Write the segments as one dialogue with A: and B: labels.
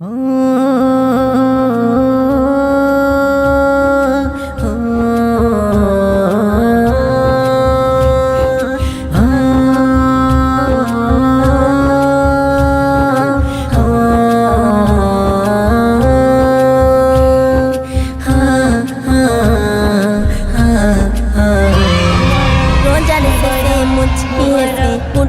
A: রোজার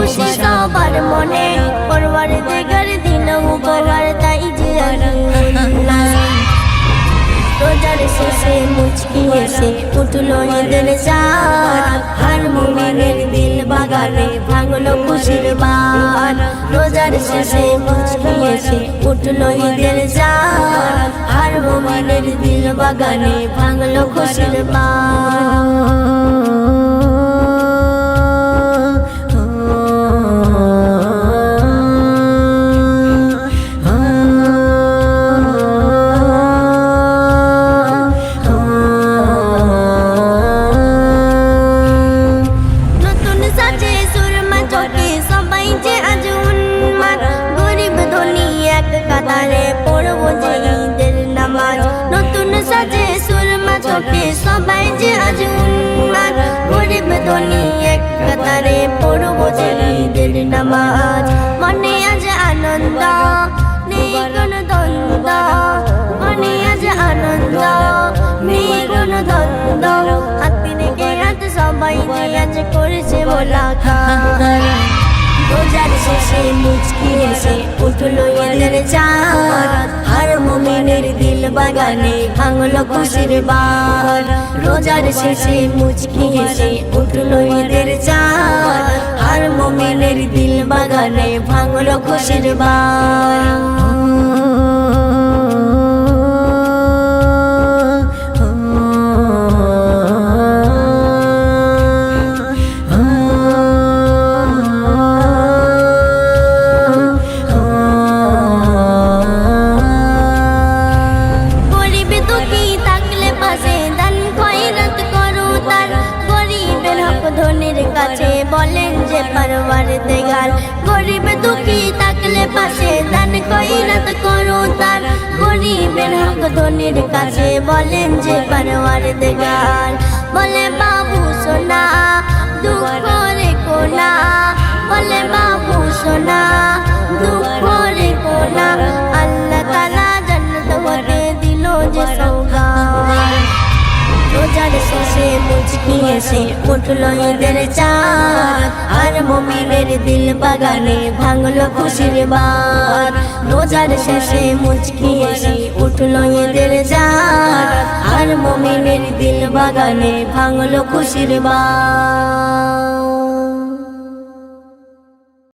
A: খুশি সবার মনে। পরবার দেগার দিন উপহার তাই যে রোজার শেষে মুচকি এসে উঠল ঈদের চাঁদ। আর মুমিনের দিল বাগানে ভাঙলো খুশির বান রোজার শেষে মুচকি এসে উঠল ঈদের চাঁদ। আর মুমিনের দিল বাগানে ভাঙলো খুশির নতুন পড়ব নামাজ। নতুন সাজে সুরমা চোখে সবাই যে আজ উন্মাদ। গরিব ধনী এক কাতারে পড়ব যে ঈদের নামাজ। মনে আজ আনন্দ নেই কোনো দ্বন্দ্ব। মনে আজ আনন্দ নেই কোনো দ্বন্দ্ব। হাতে রেখে হাত সবাই যে আজ করেছে মোলাকাত। রোজার শেষে মুচকি এসে উঠল মুমিনের দিল বাগানে ভাঙলো খুশির বার রোজার শেষে মুচকি হেসে উঠল ঈদের চার আর মুমিনের দিল বাগানে ভাঙলো খুশির গরিব দেগার গরিব দুঃখী থাকলে পাশে দান খয়রাত করো তার গরিবের হক ধনির কাছে বলেন যে পারবার দেগার বলে বাবু সোনা, দুঃখ রে কোনা বলে বাবু সোনা, দুঃখ রে কোনা আল্লাহ তালা জান্নাত হতে দিল যে সৌগাত রোজার শেষে মুচকি এসে উঠল ঈদের চাঁদ। মমিনের দিল বাগানে ভাঙলো খুশির বার। রোজার শেষে মুচকি এসে উঠল এদের যার আর মমিনের দিল বাগানে ভাঙলো খুশির বাদ